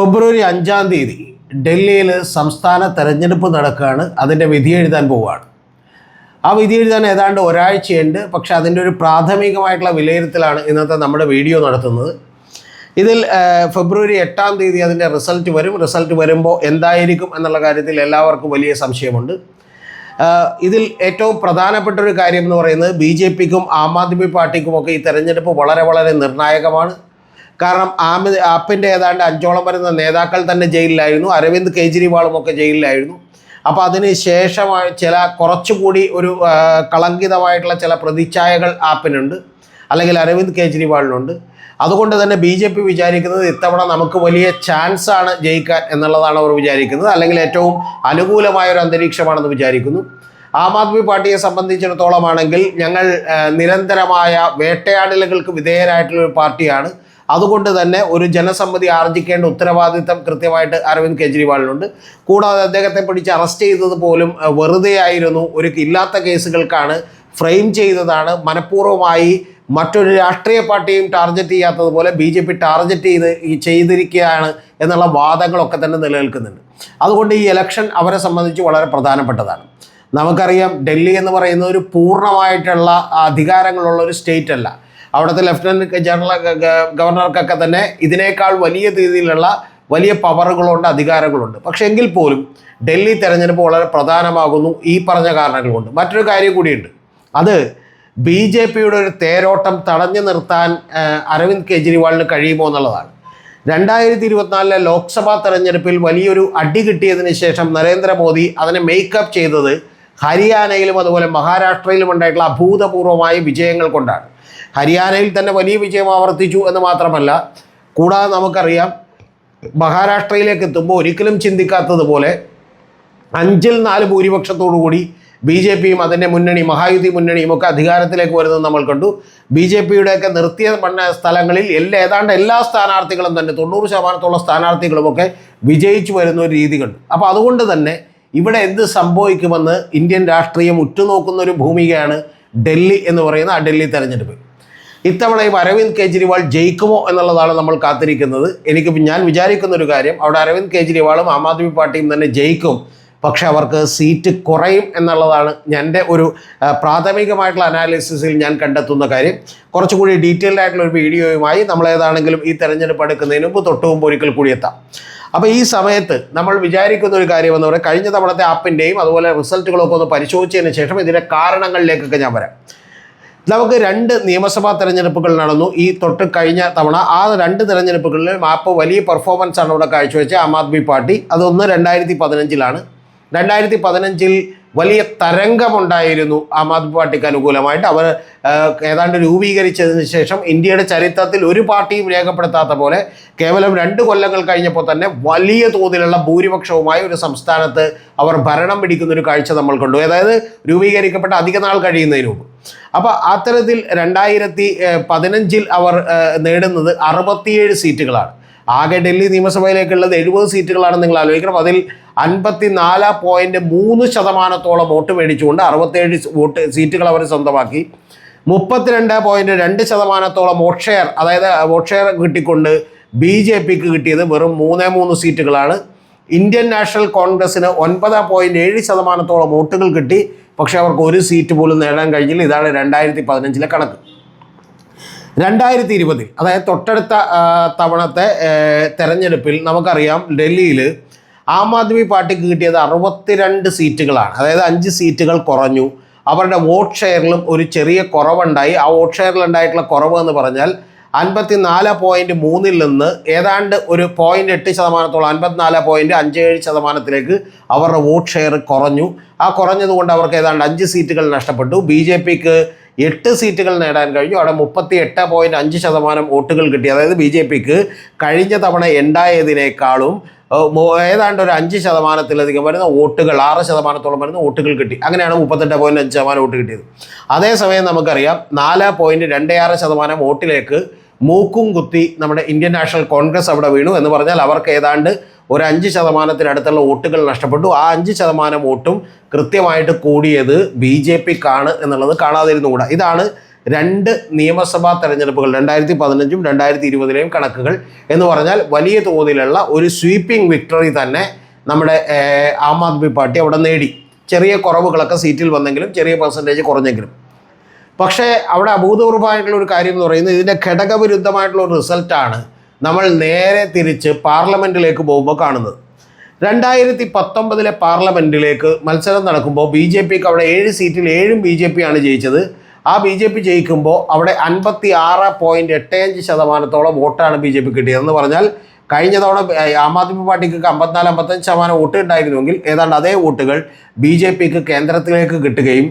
ഫെബ്രുവരി അഞ്ചാം തീയതി ഡൽഹിയിൽ സംസ്ഥാന തെരഞ്ഞെടുപ്പ് നടക്കുകയാണ്. അതിന്റെ വിധി എഴുതാൻ പോവുകയാണ്. ആ വിധി എഴുതാൻ ഏതാണ്ട് ഒരാഴ്ചയുണ്ട്. പക്ഷേ അതിന്റെ ഒരു പ്രാഥമികമായിട്ടുള്ള വിലയിരുത്തലാണ് ഇന്നത്തെ നമ്മുടെ വീഡിയോ നടത്തുന്നത്. ഇതിൽ ഫെബ്രുവരി എട്ടാം തീയതി അതിന്റെ റിസൾട്ട് വരും. റിസൾട്ട് വരുമ്പോൾ എന്തായിരിക്കും എന്നുള്ള കാര്യത്തിൽ എല്ലാവർക്കും വലിയ സംശയമുണ്ട്. ഇതിൽ ഏറ്റവും പ്രധാനപ്പെട്ട ഒരു കാര്യം എന്ന് പറയുന്നത് ബി ജെ പിക്കും ആം ആദ്മി പാർട്ടിക്കുമൊക്കെ ഈ തെരഞ്ഞെടുപ്പ് വളരെ വളരെ നിർണായകമാണ്. കാരണം ആമി ആപ്പിന്റെ ഏതാണ്ട് അഞ്ചോളം വരുന്ന നേതാക്കൾ തന്നെ ജയിലിലായിരുന്നു. അരവിന്ദ് കെജ്രിവാളും ഒക്കെ ജയിലിലായിരുന്നു. അപ്പോൾ അതിന് ശേഷമായി ചില കുറച്ചുകൂടി ഒരു കളങ്കിതമായിട്ടുള്ള ചില പ്രതിച്ഛായകൾ ആപ്പിനുണ്ട്. അല്ലെങ്കിൽ അരവിന്ദ് കെജ്രിവാളിനുണ്ട്. അതുകൊണ്ട് തന്നെ ബി ജെ പി വിചാരിക്കുന്നത് ഇത്തവണ നമുക്ക് വലിയ ചാൻസ് ആണ് ജയിക്കാൻ എന്നുള്ളതാണ് അവർ വിചാരിക്കുന്നത്. അല്ലെങ്കിൽ ഏറ്റവും അനുകൂലമായ ഒരു അന്തരീക്ഷമാണെന്ന് വിചാരിക്കുന്നു. ആം ആദ്മി പാർട്ടിയെ സംബന്ധിച്ചിടത്തോളമാണെങ്കിൽ ഞങ്ങൾ നിരന്തരമായ വേട്ടയാടലുകൾക്ക് വിധേയരായിട്ടുള്ള ഒരു പാർട്ടിയാണ്. അതുകൊണ്ട് തന്നെ ഒരു ജനസമ്മതി ആർജിക്കേണ്ട ഉത്തരവാദിത്തം കൃത്യമായിട്ട് അരവിന്ദ് കെജ്രിവാളിനുണ്ട്. കൂടാതെ അദ്ദേഹത്തെ പിടിച്ച് അറസ്റ്റ് ചെയ്തത് പോലും വെറുതെ ആയിരുന്നു. ഒരു ഇല്ലാത്ത കേസുകൾക്കാണ് ഫ്രെയിം ചെയ്തതാണ്. മനഃപൂർവമായി മറ്റൊരു രാഷ്ട്രീയ പാർട്ടിയും ടാർഗറ്റ് ചെയ്യാത്തതുപോലെ ബി ജെ പി ടാർഗറ്റ് ചെയ്ത് ചെയ്തിരിക്കുകയാണ് എന്നുള്ള വാദങ്ങളൊക്കെ തന്നെ നിലനിൽക്കുന്നുണ്ട്. അതുകൊണ്ട് ഈ ഇലക്ഷൻ അവരെ സംബന്ധിച്ച് വളരെ പ്രധാനപ്പെട്ടതാണ്. നമുക്കറിയാം ഡൽഹി എന്ന് പറയുന്ന ഒരു പൂർണമായിട്ടുള്ള അധികാരങ്ങളുള്ള ഒരു സ്റ്റേറ്റ് അല്ല. അവിടുത്തെ ലഫ്റ്റനന്റ് ജനറൽ ഗവർണർക്കൊക്കെ തന്നെ ഇതിനേക്കാൾ വലിയ രീതിയിലുള്ള വലിയ പവറുകളുണ്ട് അധികാരങ്ങളുണ്ട്. പക്ഷെ എങ്കിൽ പോലും ഡൽഹി തെരഞ്ഞെടുപ്പ് വളരെ പ്രധാനമാകുന്നു ഈ പറഞ്ഞ കാരണങ്ങൾ കൊണ്ട്. മറ്റൊരു കാര്യം കൂടിയുണ്ട്. അത് ബി ജെ പിയുടെ ഒരു തേരോട്ടം തടഞ്ഞു നിർത്താൻ അരവിന്ദ് കെജ്രിവാളിന് കഴിയുമോ എന്നുള്ളതാണ്. രണ്ടായിരത്തി ഇരുപത്തിനാലിലെ ലോക്സഭാ തെരഞ്ഞെടുപ്പിൽ വലിയൊരു അടി കിട്ടിയതിന് ശേഷം നരേന്ദ്രമോദി അതിനെ മേക്കപ്പ് ചെയ്തത് ഹരിയാനയിലും അതുപോലെ മഹാരാഷ്ട്രയിലും ഉണ്ടായിട്ടുള്ള അഭൂതപൂർവമായ വിജയങ്ങൾ കൊണ്ടാണ്. ഹരിയാനയിൽ തന്നെ വലിയ വിജയം ആവർത്തിച്ചു എന്ന് മാത്രമല്ല കൂടാതെ നമുക്കറിയാം മഹാരാഷ്ട്രയിലേക്ക് എത്തുമ്പോൾ ഒരിക്കലും ചിന്തിക്കാത്തതുപോലെ അഞ്ചിൽ നാല് ഭൂരിപക്ഷത്തോടു കൂടി ബി ജെ പിയും അതിന്റെ മുന്നണി മഹായുതി മുന്നണിയും ഒക്കെ അധികാരത്തിലേക്ക് വരുന്നത് നമ്മൾ കണ്ടു. ബി ജെ പിയുടെയൊക്കെ നിർത്തിയ മണ്ണ സ്ഥലങ്ങളിൽ എല്ലാ ഏതാണ്ട് എല്ലാ സ്ഥാനാർത്ഥികളും തന്നെ തൊണ്ണൂറ് ശതമാനത്തോളം സ്ഥാനാർത്ഥികളുമൊക്കെ വിജയിച്ചു വരുന്ന ഒരു രീതി കണ്ടു. അപ്പോൾ അതുകൊണ്ട് തന്നെ ഇവിടെ എന്ത് സംഭവിക്കുമെന്ന് ഇന്ത്യൻ രാഷ്ട്രീയം ഉറ്റുനോക്കുന്ന ഒരു ഭൂമികയാണ് ഡൽഹി എന്ന് പറയുന്ന ആ ഡൽഹി തെരഞ്ഞെടുപ്പ്. ഇത്തവണയും അരവിന്ദ് കെജ്രിവാൾ ജയിക്കുമോ എന്നുള്ളതാണ് നമ്മൾ കാത്തിരിക്കുന്നത്. എനിക്ക് ഞാൻ വിചാരിക്കുന്ന ഒരു കാര്യം അവിടെ അരവിന്ദ് കെജ്രിവാളും ആം ആദ്മി പാർട്ടിയും തന്നെ ജയിക്കും. പക്ഷെ അവർക്ക് സീറ്റ് കുറയും എന്നുള്ളതാണ് എന്റെ ഒരു പ്രാഥമികമായിട്ടുള്ള അനാലിസിസിൽ ഞാൻ കണ്ടെത്തുന്ന കാര്യം. കുറച്ചുകൂടി ഡീറ്റെയിൽഡ് ആയിട്ടുള്ള ഒരു വീഡിയോയുമായി നമ്മൾ ഏതാണെങ്കിലും ഈ തെരഞ്ഞെടുപ്പ് എടുക്കുന്നതിന് മുമ്പ് തൊട്ട് ഒരിക്കൽ കൂടി എത്താം. അപ്പോൾ ഈ സമയത്ത് നമ്മൾ വിചാരിക്കുന്ന ഒരു കാര്യം എന്ന് പറയുന്നത് കഴിഞ്ഞ തവണത്തെ ആപ്പിന്റെയും അതുപോലെ റിസൾട്ടുകളൊക്കെ ഒന്ന് പരിശോധിച്ചതിന് ശേഷം ഇതിന്റെ കാരണങ്ങളിലേക്കൊക്കെ ഞാൻ വരാം. നമുക്ക് രണ്ട് നിയമസഭാ തെരഞ്ഞെടുപ്പുകൾ നടന്നു. ഈ തൊട്ട് കഴിഞ്ഞ തവണ ആ രണ്ട് തെരഞ്ഞെടുപ്പുകളിൽ മാപ്പ് വലിയ പെർഫോമൻസ് ആണ് ഇവിടെ കാഴ്ചവെച്ച ആം ആദ്മി പാർട്ടി. അതൊന്ന് രണ്ടായിരത്തി പതിനഞ്ചിലാണ്. രണ്ടായിരത്തി പതിനഞ്ചിൽ വലിയ തരംഗമുണ്ടായിരുന്നു ആം ആദ്മി പാർട്ടിക്ക് അനുകൂലമായിട്ട്. അവർ ഏതാണ്ട് രൂപീകരിച്ചതിന് ശേഷം ഇന്ത്യയുടെ ചരിത്രത്തിൽ ഒരു പാർട്ടിയും രേഖപ്പെടുത്താത്ത പോലെ കേവലം രണ്ട് കൊല്ലങ്ങൾ കഴിഞ്ഞപ്പോൾ തന്നെ വലിയ തോതിലുള്ള ഭൂരിപക്ഷവുമായി ഒരു സംസ്ഥാനത്ത് അവർ ഭരണം പിടിക്കുന്ന ഒരു കാഴ്ച നമ്മൾ കണ്ടു. അതായത് രൂപീകരിക്കപ്പെട്ട അധിക നാൾ കഴിയുന്നതിന് മുമ്പ്. അപ്പോൾ അത്തരത്തിൽ രണ്ടായിരത്തി പതിനഞ്ചിൽ അവർ നേടുന്നത് അറുപത്തിയേഴ് സീറ്റുകളാണ്. ആകെ ഡൽഹി നിയമസഭയിലേക്കുള്ളത് എഴുപത് സീറ്റുകളാണ് നിങ്ങൾ ആലോചിക്കണം. അതിൽ അൻപത്തി നാല് പോയിന്റ് മൂന്ന് ശതമാനത്തോളം വോട്ട് മേടിച്ചുകൊണ്ട് അറുപത്തേഴ് വോട്ട് സീറ്റുകൾ അവർ സ്വന്തമാക്കി. മുപ്പത്തിരണ്ട് പോയിന്റ് രണ്ട് ശതമാനത്തോളം വോട്ട് ഷെയർ അതായത് വോട്ട് ഷെയർ കിട്ടിക്കൊണ്ട് ബി ജെ പിക്ക് കിട്ടിയത് വെറും മൂന്നേ മൂന്ന് സീറ്റുകളാണ്. ഇന്ത്യൻ നാഷണൽ കോൺഗ്രസ്സിന് ഒൻപത് പോയിന്റ് ഏഴ് ശതമാനത്തോളം വോട്ടുകൾ കിട്ടി. പക്ഷേ അവർക്ക് ഒരു സീറ്റ് പോലും നേടാൻ കഴിഞ്ഞില്ല. ഇതാണ് രണ്ടായിരത്തി പതിനഞ്ചിലെ കണക്ക്. രണ്ടായിരത്തി ഇരുപതിൽ അതായത് തൊട്ടടുത്ത തവണത്തെ തെരഞ്ഞെടുപ്പിൽ നമുക്കറിയാം ഡൽഹിയിൽ ആം ആദ്മി പാർട്ടിക്ക് കിട്ടിയത് അറുപത്തിരണ്ട് സീറ്റുകളാണ്. അതായത് അഞ്ച് സീറ്റുകൾ കുറഞ്ഞു. അവരുടെ വോട്ട് ഷെയറിലും ഒരു ചെറിയ കുറവുണ്ടായി. ആ വോട്ട് ഷെയറിൽ ഉണ്ടായിട്ടുള്ള കുറവ് എന്ന് പറഞ്ഞാൽ അൻപത്തി നാല് പോയിന്റ് മൂന്നിൽ നിന്ന് ഏതാണ്ട് ഒരു പോയിന്റ് എട്ട് ശതമാനത്തോളം അൻപത്തിനാല് പോയിന്റ് അഞ്ച് ഏഴ് ശതമാനത്തിലേക്ക് അവരുടെ വോട്ട് ഷെയർ കുറഞ്ഞു. ആ കുറഞ്ഞതുകൊണ്ട് അവർക്ക് ഏതാണ്ട് അഞ്ച് സീറ്റുകൾ നഷ്ടപ്പെട്ടു. ബി ജെ പിക്ക് എട്ട് സീറ്റുകൾ നേടാൻ കഴിഞ്ഞു. അവിടെ മുപ്പത്തി എട്ട് പോയിന്റ് അഞ്ച് ശതമാനം വോട്ടുകൾ കിട്ടി. അതായത് ബി ജെ പിക്ക് കഴിഞ്ഞ തവണ ഉണ്ടായതിനേക്കാളും ഏതാണ്ട് ഒരു അഞ്ച് ശതമാനത്തിലധികം വരുന്ന വോട്ടുകൾ ആറ് ശതമാനത്തോളം വരുന്ന വോട്ടുകൾ കിട്ടി. അങ്ങനെയാണ് മുപ്പത്തെട്ട് പോയിന്റ് അഞ്ച് ശതമാനം വോട്ട് കിട്ടിയത്. അതേസമയം നമുക്കറിയാം നാല് പോയിന്റ് രണ്ട് ആറ് ശതമാനം വോട്ടിലേക്ക് മൂക്കും കുത്തി നമ്മുടെ ഇന്ത്യൻ നാഷണൽ കോൺഗ്രസ് അവിടെ വീണു എന്ന് പറഞ്ഞാൽ അവർക്ക് ഏതാണ്ട് ഒരു അഞ്ച് ശതമാനത്തിനടുത്തുള്ള വോട്ടുകൾ നഷ്ടപ്പെട്ടു. ആ അഞ്ച് ശതമാനം വോട്ടും കൃത്യമായിട്ട് കൂടിയത് ബി ജെ പിക്കാണ് എന്നുള്ളത് കാണാതിരുന്നുകൂടാ. ഇതാണ് രണ്ട് നിയമസഭാ തെരഞ്ഞെടുപ്പുകൾ രണ്ടായിരത്തി പതിനഞ്ചും രണ്ടായിരത്തി ഇരുപതിലെയും കണക്കുകൾ എന്ന് പറഞ്ഞാൽ വലിയ തോതിലുള്ള ഒരു സ്വീപ്പിംഗ് വിക്ടറി തന്നെ നമ്മുടെ ആം ആദ്മി പാർട്ടി അവിടെ നേടി. ചെറിയ കുറവുകളൊക്കെ സീറ്റിൽ വന്നെങ്കിലും ചെറിയ പെർസെന്റേജ് കുറഞ്ഞെങ്കിലും. പക്ഷേ അവിടെ അഭൂതപൂർവമായിട്ടുള്ള ഒരു കാര്യം എന്ന് പറയുന്നത് ഇതിന്റെ ഘടകവിരുദ്ധമായിട്ടുള്ള ഒരു റിസൾട്ടാണ് നമ്മൾ നേരെ തിരിച്ച് പാർലമെന്റിലേക്ക് പോകുമ്പോൾ കാണുന്നത്. രണ്ടായിരത്തി പത്തൊമ്പതിലെ പാർലമെന്റിലേക്ക് മത്സരം നടക്കുമ്പോൾ ബി ജെ പിക്ക് അവിടെ ഏഴ് സീറ്റിൽ ഏഴും ബി ജെ പി ആണ് ജയിച്ചത്. ആ ബി ജെ പി ജയിക്കുമ്പോൾ അവിടെ അൻപത്തി ആറ് പോയിന്റ് എട്ട് അഞ്ച് ശതമാനത്തോളം വോട്ടാണ് ബി ജെ പി കിട്ടിയതെന്ന് പറഞ്ഞാൽ കഴിഞ്ഞ തവണ ആം ആദ്മി പാർട്ടിക്ക് അമ്പത്തിനാല് അമ്പത്തഞ്ച് ശതമാനം വോട്ട് ഉണ്ടായിരുന്നുവെങ്കിൽ ഏതാണ്ട് അതേ വോട്ടുകൾ ബി ജെ പിക്ക് കേന്ദ്രത്തിലേക്ക് കിട്ടുകയും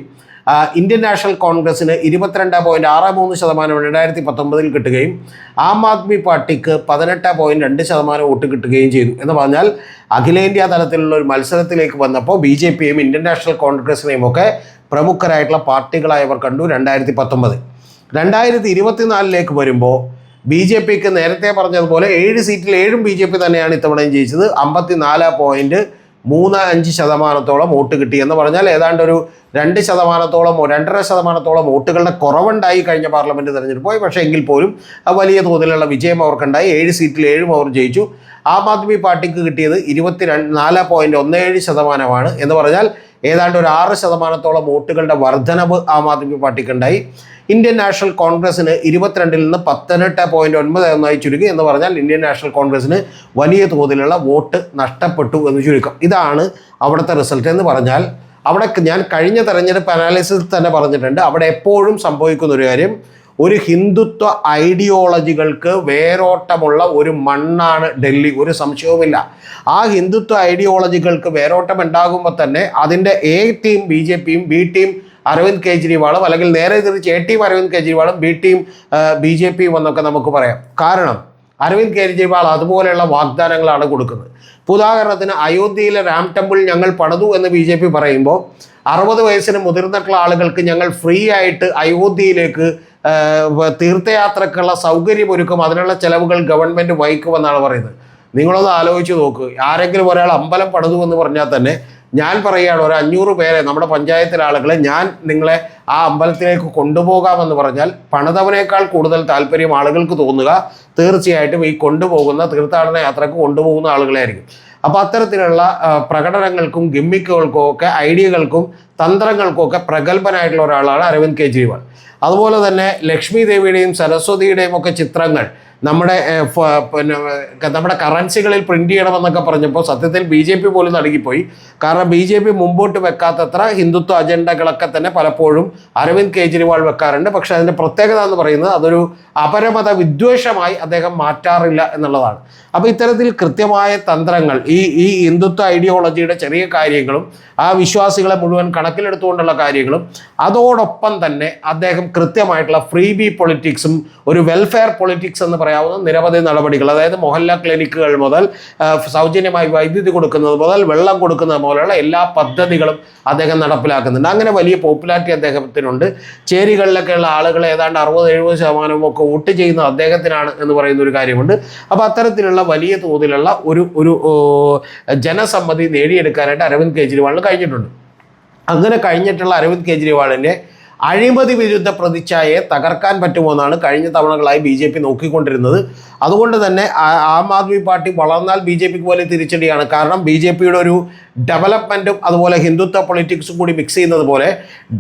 ഇന്ത്യൻ നാഷണൽ കോൺഗ്രസിന് ഇരുപത്തിരണ്ട് പോയിന്റ് ആറ് മൂന്ന് ശതമാനം രണ്ടായിരത്തി പത്തൊമ്പതിൽ കിട്ടുകയും ആം ആദ്മി പാർട്ടിക്ക് പതിനെട്ട് പോയിന്റ് രണ്ട് ശതമാനം വോട്ട് കിട്ടുകയും ചെയ്തു എന്ന് പറഞ്ഞാൽ അഖിലേന്ത്യാ തലത്തിലുള്ള ഒരു മത്സരത്തിലേക്ക് വന്നപ്പോൾ ബി ജെ പിയും ഇന്ത്യൻ നാഷണൽ കോൺഗ്രസിനെയും ഒക്കെ പ്രമുഖരായിട്ടുള്ള പാർട്ടികളായവർ കണ്ടു രണ്ടായിരത്തി പത്തൊമ്പത് രണ്ടായിരത്തി ഇരുപത്തിനാലിലേക്ക് വരുമ്പോൾ ബി ജെ പിക്ക് നേരത്തെ പറഞ്ഞതുപോലെ ഏഴ് സീറ്റിൽ ഏഴും ബി ജെ പി തന്നെയാണ് ഇത്തവണയും ജയിച്ചത്. അമ്പത്തി നാല് പോയിന്റ് മൂന്ന് അഞ്ച് ശതമാനത്തോളം വോട്ട് കിട്ടി എന്ന് പറഞ്ഞാൽ ഏതാണ്ട് ഒരു രണ്ട് ശതമാനത്തോളം രണ്ടര ശതമാനത്തോളം വോട്ടുകളുടെ കുറവുണ്ടായി കഴിഞ്ഞ പാർലമെന്റ് തെരഞ്ഞെടുപ്പ് പോയി. പക്ഷേ എങ്കിൽ പോലും വലിയ തോതിലുള്ള വിജയം അവർക്കുണ്ടായി. ഏഴ് സീറ്റിൽ ഏഴും അവർ ജയിച്ചു. ആം ആദ്മി പാർട്ടിക്ക് കിട്ടിയത് ഇരുപത്തി രണ്ട് നാല് പോയിന്റ് ഒന്ന് ഏഴ് ശതമാനമാണ് എന്ന് പറഞ്ഞാൽ ഏതാണ്ട് ഒരു ആറ് ശതമാനത്തോളം വോട്ടുകളുടെ വർധനവ് ആം ആദ്മി പാർട്ടിക്കുണ്ടായി ഇന്ത്യൻ നാഷണൽ കോൺഗ്രസിന് ഇരുപത്തിരണ്ടിൽ നിന്ന് പത്തനെട്ട് പോയിന്റ് ഒൻപത് ഒന്നായി ചുരുക്കി എന്ന് പറഞ്ഞാൽ ഇന്ത്യൻ നാഷണൽ കോൺഗ്രസിന് വലിയ തോതിലുള്ള വോട്ട് നഷ്ടപ്പെട്ടു എന്ന് ചുരുക്കം. ഇതാണ് അവിടുത്തെ റിസൾട്ട് എന്ന് പറഞ്ഞാൽ അവിടെ ഞാൻ കഴിഞ്ഞ തെരഞ്ഞെടുപ്പ് അനാലിസിസ് തന്നെ പറഞ്ഞിട്ടുണ്ട്. അവിടെ എപ്പോഴും സംഭവിക്കുന്ന ഒരു കാര്യം ഒരു ഹിന്ദുത്വ ഐഡിയോളജികൾക്ക് വേരോട്ടമുള്ള ഒരു മണ്ണാണ് ഡൽഹി. ഒരു സംശയവുമില്ല. ആ ഹിന്ദുത്വ ഐഡിയോളജികൾക്ക് വേരോട്ടം ഉണ്ടാകുമ്പോൾ തന്നെ അതിന്റെ എ ടീം ബി ജെ പിയും ബി ടീം അരവിന്ദ് കെജ്രിവാളും അല്ലെങ്കിൽ നേരെ തിരിച്ച് എ ടീം അരവിന്ദ് കെജ്രിവാളും ബി ടീം ബി ജെ പിയും എന്നൊക്കെ നമുക്ക് പറയാം. കാരണം അരവിന്ദ് കെജ്രിവാൾ അതുപോലെയുള്ള വാഗ്ദാനങ്ങളാണ് കൊടുക്കുന്നത്. ഇപ്പോൾ ഉദാഹരണത്തിന് അയോധ്യയിലെ രാം ടെമ്പിൾ ഞങ്ങൾ പണിതു എന്ന് ബി ജെ പി പറയുമ്പോൾ അറുപത് വയസ്സിന് മുതിർന്നിട്ടുള്ള ആളുകൾക്ക് ഞങ്ങൾ ഫ്രീ ആയിട്ട് അയോധ്യയിലേക്ക് തീർത്ഥയാത്രക്കുള്ള സൗകര്യമൊരുക്കും അതിനുള്ള ചെലവുകൾ ഗവൺമെന്റ് വഹിക്കുമെന്നാണ് പറയുന്നത്. നിങ്ങളൊന്ന് ആലോചിച്ച് നോക്ക്. ആരെങ്കിലും ഒരാൾ അമ്പലം പണിതു എന്ന് പറഞ്ഞാൽ തന്നെ ഞാൻ പറയുകയാണ് ഒരു അഞ്ഞൂറ് പേരെ നമ്മുടെ പഞ്ചായത്തിലെ ആളുകളെ ഞാൻ നിങ്ങളെ ആ അമ്പലത്തിലേക്ക് കൊണ്ടുപോകാമെന്ന് പറഞ്ഞാൽ പണിതവനേക്കാൾ കൂടുതൽ താല്പര്യം ആളുകൾക്ക് തോന്നുക. തീർച്ചയായിട്ടും ഈ കൊണ്ടുപോകുന്ന തീർത്ഥാടന യാത്രയ്ക്ക് കൊണ്ടുപോകുന്ന ആളുകളായിരിക്കും. അപ്പോൾ അത്തരത്തിലുള്ള പ്രകടനങ്ങൾക്കും ഗിമ്മിക്കുകൾക്കും ഒക്കെ ഐഡിയകൾക്കും തന്ത്രങ്ങൾക്കും ഒക്കെ പ്രഗത്ഭനായിട്ടുള്ള ഒരാളാണ് അരവിന്ദ് കെജ്രിവാൾ. അതുപോലെ തന്നെ ലക്ഷ്മി ദേവിയുടെയും സരസ്വതിയുടെയും ഒക്കെ ചിത്രങ്ങൾ നമ്മുടെ പിന്നെ നമ്മുടെ കറൻസികളിൽ പ്രിന്റ് ചെയ്യണമെന്നൊക്കെ പറഞ്ഞപ്പോൾ സത്യത്തിൽ ബി ജെ പി പോലും നടുങ്ങിപ്പോയി. കാരണം ബി ജെ പി മുമ്പോട്ട് വെക്കാത്തത്ര ഹിന്ദുത്വ അജണ്ടകളൊക്കെ തന്നെ പലപ്പോഴും അരവിന്ദ് കെജ്രിവാൾ വെക്കാറുണ്ട്. പക്ഷെ അതിന്റെ പ്രത്യേകത എന്ന് പറയുന്നത് അതൊരു അപരമത വിദ്വേഷമായി അദ്ദേഹം മാറ്റാറില്ല എന്നുള്ളതാണ്. അപ്പോൾ ഇത്തരത്തിൽ കൃത്യമായ തന്ത്രങ്ങൾ ഈ ഈ ഹിന്ദുത്വ ഐഡിയോളജിയുടെ ചെറിയ കാര്യങ്ങളും ആ വിശ്വാസികളെ മുഴുവൻ കണക്കിലെടുത്തുകൊണ്ടുള്ള കാര്യങ്ങളും അതോടൊപ്പം തന്നെ അദ്ദേഹം കൃത്യമായിട്ടുള്ള ഫ്രീ ബി പൊളിറ്റിക്സും ഒരു വെൽഫെയർ പൊളിറ്റിക്സ് എന്ന് പറയാവുന്ന നിരവധി നടപടികൾ അതായത് മൊഹല്ല ക്ലിനിക്കുകൾ മുതൽ സൗജന്യമായി വൈദ്യുതി കൊടുക്കുന്നത് മുതൽ വെള്ളം കൊടുക്കുന്നത് പോലെയുള്ള എല്ലാ പദ്ധതികളും അദ്ദേഹം നടപ്പിലാക്കുന്നുണ്ട്. അങ്ങനെ വലിയ പോപ്പുലാരിറ്റി അദ്ദേഹത്തിനുണ്ട്. ചേരികളിലൊക്കെയുള്ള ആളുകൾ ഏതാണ്ട് അറുപത് എഴുപത് ശതമാനവും ഒക്കെ വോട്ട് ചെയ്യുന്നത് അദ്ദേഹത്തിനാണ് എന്ന് പറയുന്ന ഒരു കാര്യമുണ്ട്. അപ്പോൾ അത്തരത്തിലുള്ള വലിയ തോതിലുള്ള ഒരു ഒരു ജനസമ്മതി നേടിയെടുക്കാനായിട്ട് അരവിന്ദ് കെജ്രിവാളിന് കഴിഞ്ഞിട്ടുണ്ട്. അങ്ങനെ കഴിഞ്ഞിട്ടുള്ള അരവിന്ദ് കെജ്രിവാളിന്റെ അഴിമതി വിരുദ്ധ പ്രതിച്ഛായയെ തകർക്കാൻ പറ്റുമോ എന്നാണ് കഴിഞ്ഞ തവണകളായി ബി ജെ പി നോക്കിക്കൊണ്ടിരുന്നത്. അതുകൊണ്ട് തന്നെ ആം ആദ്മി പാർട്ടി വളർന്നാൽ ബി ജെ പിക്ക് പോലെ തിരിച്ചടിയാണ്. കാരണം ബി ജെ പിയുടെ ഒരു ഡെവലപ്മെന്റും അതുപോലെ ഹിന്ദുത്വ പൊളിറ്റിക്സും കൂടി മിക്സ് ചെയ്യുന്നത് പോലെ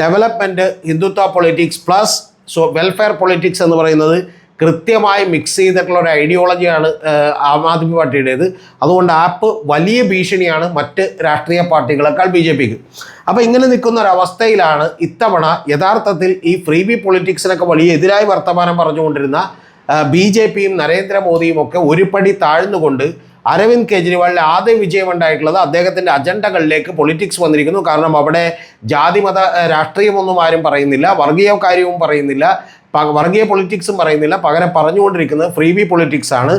development Hindutva politics plus so welfare politics എന്ന് പറയുന്നത് കൃത്യമായി മിക്സ് ചെയ്തിട്ടുള്ള ഒരു ഐഡിയോളജിയാണ് ആം ആദ്മി പാർട്ടിയുടേത്. അതുകൊണ്ട് ആപ്പ് വലിയ ഭീഷണിയാണ് മറ്റ് രാഷ്ട്രീയ പാർട്ടികളെക്കാൾ ബി ജെ പിക്ക്. അപ്പോൾ ഇങ്ങനെ നിൽക്കുന്ന ഒരു അവസ്ഥയിലാണ് ഇത്തവണ യഥാർത്ഥത്തിൽ ഈ ഫ്രീ ബി പൊളിറ്റിക്സിനൊക്കെ വലിയ എതിരായി വർത്തമാനം പറഞ്ഞുകൊണ്ടിരുന്ന ബി ജെ പിയും നരേന്ദ്രമോദിയും ഒക്കെ ഒരു പടി താഴ്ന്നുകൊണ്ട് അരവിന്ദ് കെജ്രിവാളിന്റെ ആദ്യ വിജയം ഉണ്ടായിട്ടുള്ളത് അദ്ദേഹത്തിന്റെ അജണ്ടകളിലേക്ക് പൊളിറ്റിക്സ് വന്നിരിക്കുന്നു. കാരണം അവിടെ ജാതിമത രാഷ്ട്രീയമൊന്നും ആരും പറയുന്നില്ല വർഗീയ കാര്യവും പറയുന്നില്ല. വർഗീയ പൊളിറ്റിക്സും പറയുന്നില്ല. പകരം പറഞ്ഞുകൊണ്ടിരിക്കുന്നത് ഫ്രീ ബി പൊളിറ്റിക്സ് ആണ്.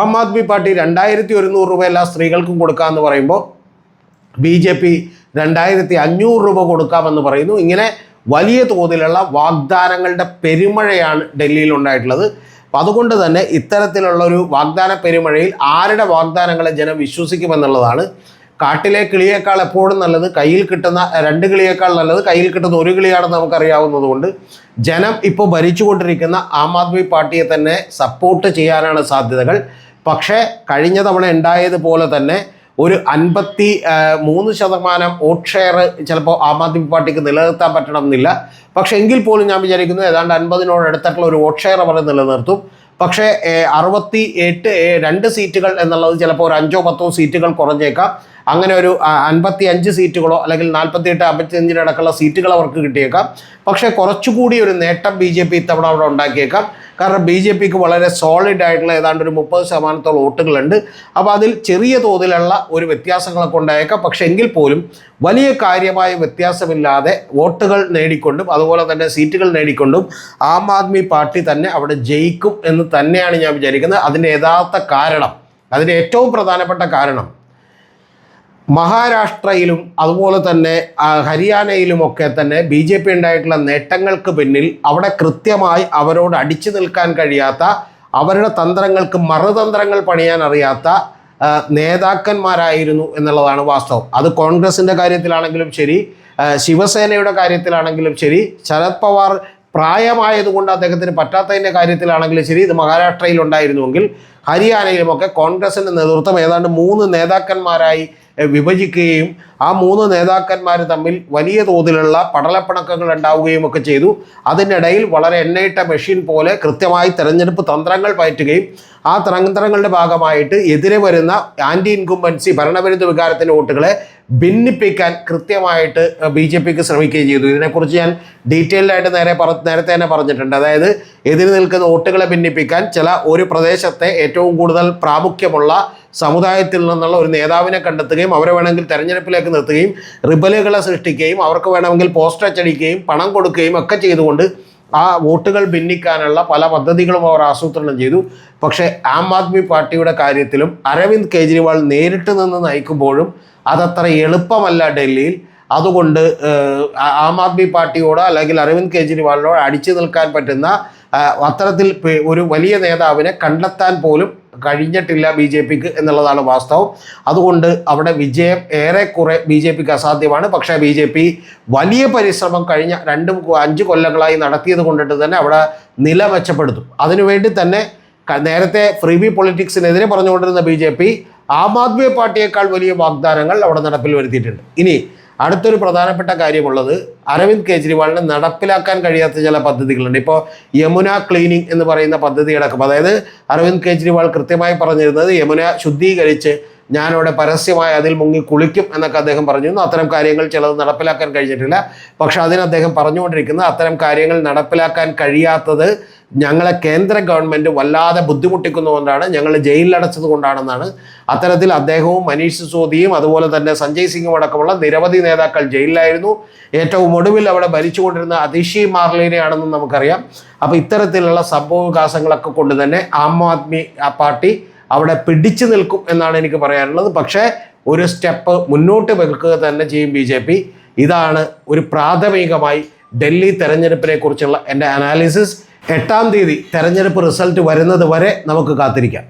ആം ആദ്മി പാർട്ടി രണ്ടായിരത്തി ഒരുന്നൂറ് രൂപ എല്ലാ സ്ത്രീകൾക്കും കൊടുക്കാമെന്ന് പറയുമ്പോൾ ബി ജെ പി രണ്ടായിരത്തി അഞ്ഞൂറ് രൂപ കൊടുക്കാമെന്ന് പറയുന്നു. ഇങ്ങനെ വലിയ തോതിലുള്ള വാഗ്ദാനങ്ങളുടെ പെരുമഴയാണ് ഡൽഹിയിൽ ഉണ്ടായിട്ടുള്ളത് അപ്പം അതുകൊണ്ട് തന്നെ ഇത്തരത്തിലുള്ള ഒരു വാഗ്ദാന പെരുമഴയിൽ ആരുടെ വാഗ്ദാനങ്ങളെ ജനം വിശ്വസിക്കുമെന്നുള്ളതാണ് കാട്ടിലെ കിളിയേക്കാൾ എപ്പോഴും നല്ലത് കയ്യിൽ കിട്ടുന്ന രണ്ട് കിളിയേക്കാൾ നല്ലത് കയ്യിൽ കിട്ടുന്ന ഒരു കിളിയാണെന്ന് നമുക്കറിയാവുന്നതുകൊണ്ട് ജനം ഇപ്പോൾ ഭരിച്ചുകൊണ്ടിരിക്കുന്ന ആം ആദ്മി പാർട്ടിയെ തന്നെ സപ്പോർട്ട് ചെയ്യാനാണ് സാധ്യതകൾ. പക്ഷേ കഴിഞ്ഞ തവണ ഉണ്ടായതുപോലെ തന്നെ ഒരു അൻപത്തി മൂന്ന് ശതമാനം വോട്ട് ഷെയർ ചിലപ്പോൾ ആം ആദ്മി പാർട്ടിക്ക് നിലനിർത്താൻ പറ്റണമെന്നില്ല. പക്ഷേ എങ്കിൽ പോലും ഞാൻ വിചാരിക്കുന്നു ഏതാണ്ട് അൻപതിനോട് അടുത്തിട്ടുള്ള ഒരു വോട്ട് ഷെയർ അവർ നിലനിർത്തും. പക്ഷേ അറുപത്തി എട്ട് രണ്ട് സീറ്റുകൾ എന്നുള്ളത് ചിലപ്പോൾ ഒരു അഞ്ചോ പത്തോ സീറ്റുകൾ കുറഞ്ഞേക്കാം. അങ്ങനെ ഒരു അൻപത്തി അഞ്ച് സീറ്റുകളോ അല്ലെങ്കിൽ നാൽപ്പത്തി എട്ട് അമ്പത്തി അഞ്ചിനടക്കമുള്ള സീറ്റുകൾ അവർക്ക് കിട്ടിയേക്കാം. പക്ഷേ കുറച്ചുകൂടി ഒരു നേട്ടം ബി ജെ പി ഇത്തവണ അവിടെ ഉണ്ടാക്കിയേക്കാം. കാരണം ബി ജെ പിക്ക് വളരെ സോളിഡ് ആയിട്ടുള്ള ഏതാണ്ട് ഒരു മുപ്പത് ശതമാനത്തോളം വോട്ടുകളുണ്ട്. അപ്പോൾ അതിൽ ചെറിയ തോതിലുള്ള ഒരു വ്യത്യാസങ്ങളൊക്കെ ഉണ്ടായേക്കാം പക്ഷേ എങ്കിൽ പോലും വലിയ കാര്യമായ വ്യത്യാസമില്ലാതെ വോട്ടുകൾ നേടിക്കൊണ്ടും അതുപോലെ തന്നെ സീറ്റുകൾ നേടിക്കൊണ്ടും ആം ആദ്മി പാർട്ടി തന്നെ അവിടെ ജയിക്കും എന്ന് തന്നെയാണ് ഞാൻ വിചാരിക്കുന്നത്. അതിന്റെ യഥാർത്ഥ കാരണം അതിന്റെ ഏറ്റവും പ്രധാനപ്പെട്ട കാരണം മഹാരാഷ്ട്രയിലും അതുപോലെ തന്നെ ഹരിയാനയിലുമൊക്കെ തന്നെ ബി ജെ പി ഉണ്ടായിട്ടുള്ള നേട്ടങ്ങൾക്ക് പിന്നിൽ അവിടെ കൃത്യമായി അവരോട് അടിച്ചു നിൽക്കാൻ കഴിയാത്ത അവരുടെ തന്ത്രങ്ങൾക്ക് മറുതന്ത്രങ്ങൾ പണിയാൻ അറിയാത്ത നേതാക്കന്മാരായിരുന്നു എന്നുള്ളതാണ് വാസ്തവം. അത് കോൺഗ്രസിന്റെ കാര്യത്തിലാണെങ്കിലും ശരി ശിവസേനയുടെ കാര്യത്തിലാണെങ്കിലും ശരി ശരത് പവാർ പ്രായമായതുകൊണ്ട് അദ്ദേഹത്തിന് പറ്റാത്തതിന്റെ കാര്യത്തിലാണെങ്കിലും ശരി ഇത് മഹാരാഷ്ട്രയിൽ ഉണ്ടായിരുന്നുവെങ്കിൽ ഹരിയാനയിലുമൊക്കെ കോൺഗ്രസിന്റെ നേതൃത്വം ഏതാണ്ട് മൂന്ന് നേതാക്കന്മാരായി വിഭജിക്കുകയും ആ മൂന്ന് നേതാക്കന്മാർ തമ്മിൽ വലിയ തോതിലുള്ള പടലപ്പിണക്കങ്ങൾ ഉണ്ടാവുകയും ഒക്കെ ചെയ്തു. അതിനിടയിൽ വളരെ എണ്ണയിട്ട മെഷീൻ പോലെ കൃത്യമായി തെരഞ്ഞെടുപ്പ് തന്ത്രങ്ങൾ പയറ്റുകയും ആ തന്ത്രങ്ങളുടെ ഭാഗമായിട്ട് എതിരെ വരുന്ന ആന്റി ഇൻകുംബൻസി ഭരണവിരുദ്ധ വികാരത്തിന്റെ വോട്ടുകളെ ഭിന്നിപ്പിക്കാൻ കൃത്യമായിട്ട് ബി ജെ പിക്ക് ശ്രമിക്കുകയും ചെയ്തു. ഇതിനെക്കുറിച്ച് ഞാൻ ഡീറ്റെയിൽഡായിട്ട് നേരെ പറ നേരത്തെ തന്നെ പറഞ്ഞിട്ടുണ്ട്. അതായത് എതിര് നിൽക്കുന്ന വോട്ടുകളെ ഭിന്നിപ്പിക്കാൻ ചില ഒരു പ്രദേശത്തെ ഏറ്റവും കൂടുതൽ പ്രാമുഖ്യമുള്ള സമുദായത്തിൽ നിന്നുള്ള ഒരു നേതാവിനെ കണ്ടെത്തുകയും അവരെ വേണമെങ്കിൽ തെരഞ്ഞെടുപ്പിലേക്ക് നിർത്തുകയും റിബലുകളെ സൃഷ്ടിക്കുകയും അവർക്ക് വേണമെങ്കിൽ പോസ്റ്റർ അച്ചടിക്കുകയും പണം കൊടുക്കുകയും ഒക്കെ ചെയ്തുകൊണ്ട് ആ വോട്ടുകൾ ഭിന്നിക്കാനുള്ള പല പദ്ധതികളും അവർ ആസൂത്രണം ചെയ്തു. പക്ഷേ ആം ആദ്മി പാർട്ടിയുടെ കാര്യത്തിലും അരവിന്ദ് കെജ്രിവാൾ നേരിട്ട് നിന്ന് നയിക്കുമ്പോഴും അതത്ര എളുപ്പമല്ല ഡൽഹിയിൽ. അതുകൊണ്ട് ആം ആദ്മി പാർട്ടിയോടോ അല്ലെങ്കിൽ അരവിന്ദ് കെജ്രിവാളിനോട് അടിച്ചു നിൽക്കാൻ പറ്റുന്ന അത്തരത്തിൽ ഒരു വലിയ നേതാവിനെ കണ്ടെത്താൻ പോലും കഴിഞ്ഞിട്ടില്ല ബി ജെ പിക്ക് എന്നുള്ളതാണ് വാസ്തവം. അതുകൊണ്ട് അവിടെ വിജയം ഏറെക്കുറെ ബി ജെ പിക്ക് അസാധ്യമാണ്. പക്ഷേ ബി ജെ പി വലിയ പരിശ്രമം കഴിഞ്ഞ രണ്ടും അഞ്ച് കൊല്ലങ്ങളായി നടത്തിയത് കൊണ്ടിട്ട് തന്നെ അവിടെ നില മെച്ചപ്പെടുത്തും. അതിനുവേണ്ടി തന്നെ നേരത്തെ ഫ്രീ ബി പൊളിറ്റിക്സിനെതിരെ പറഞ്ഞുകൊണ്ടിരുന്ന B J P Aam Aadmi പാർട്ടിയേക്കാൾ വലിയ വാഗ്ദാനങ്ങൾ അവിടെ നടപ്പിൽ വരുത്തിയിട്ടുണ്ട്. ഇനി അടുത്തൊരു പ്രധാനപ്പെട്ട കാര്യമുള്ളത് അരവിന്ദ് കെജ്രിവാളിന് നടപ്പിലാക്കാൻ കഴിയാത്ത ചില പദ്ധതികളുണ്ട്. ഇപ്പോൾ യമുന ക്ലീനിങ് എന്ന് പറയുന്ന പദ്ധതി അടക്കം അതായത് അരവിന്ദ് കെജ്രിവാൾ കൃത്യമായി പറഞ്ഞിരുന്നത് യമുന ശുദ്ധീകരിച്ച് ഞാനിവിടെ പരസ്യമായി അതിൽ മുങ്ങി കുളിക്കും എന്നൊക്കെ അദ്ദേഹം പറഞ്ഞിരുന്നു. അത്തരം കാര്യങ്ങൾ ചിലത് നടപ്പിലാക്കാൻ കഴിഞ്ഞിട്ടില്ല. പക്ഷെ അതിന് അദ്ദേഹം പറഞ്ഞുകൊണ്ടിരിക്കുന്നത് അത്തരം കാര്യങ്ങൾ നടപ്പിലാക്കാൻ കഴിയാത്തത് ഞങ്ങളെ കേന്ദ്ര ഗവൺമെന്റ് വല്ലാതെ ബുദ്ധിമുട്ടിക്കുന്നതുകൊണ്ടാണ് ഞങ്ങൾ ജയിലിലടച്ചത് കൊണ്ടാണെന്നാണ് അത്തരത്തിൽ അദ്ദേഹവും മനീഷ് സിസോദിയും അതുപോലെ തന്നെ സഞ്ജയ് സിംഗും അടക്കമുള്ള നിരവധി നേതാക്കൾ ജയിലിലായിരുന്നു. ഏറ്റവും ഒടുവിൽ അവിടെ ഭരിച്ചുകൊണ്ടിരുന്ന അതിഷി മാർലിനെയാണെന്നും നമുക്കറിയാം. അപ്പോൾ ഇത്തരത്തിലുള്ള സംഭവവികാസങ്ങളൊക്കെ കൊണ്ട് തന്നെ ആം ആദ്മി പാർട്ടി അവിടെ പിടിച്ചു നിൽക്കും എന്നാണ് എനിക്ക് പറയാനുള്ളത്. പക്ഷേ ഒരു സ്റ്റെപ്പ് മുന്നോട്ട് വെക്കുക തന്നെ ചെയ്യും ബി ജെ പി. ഇതാണ് ഒരു പ്രാഥമികമായി ഡൽഹി തെരഞ്ഞെടുപ്പിനെ കുറിച്ചുള്ള എന്റെ അനാലിസിസ്. എട്ടാം തീയതി തെരഞ്ഞെടുപ്പ് റിസൾട്ട് വരുന്നത് വരെ നമുക്ക് കാത്തിരിക്കാം.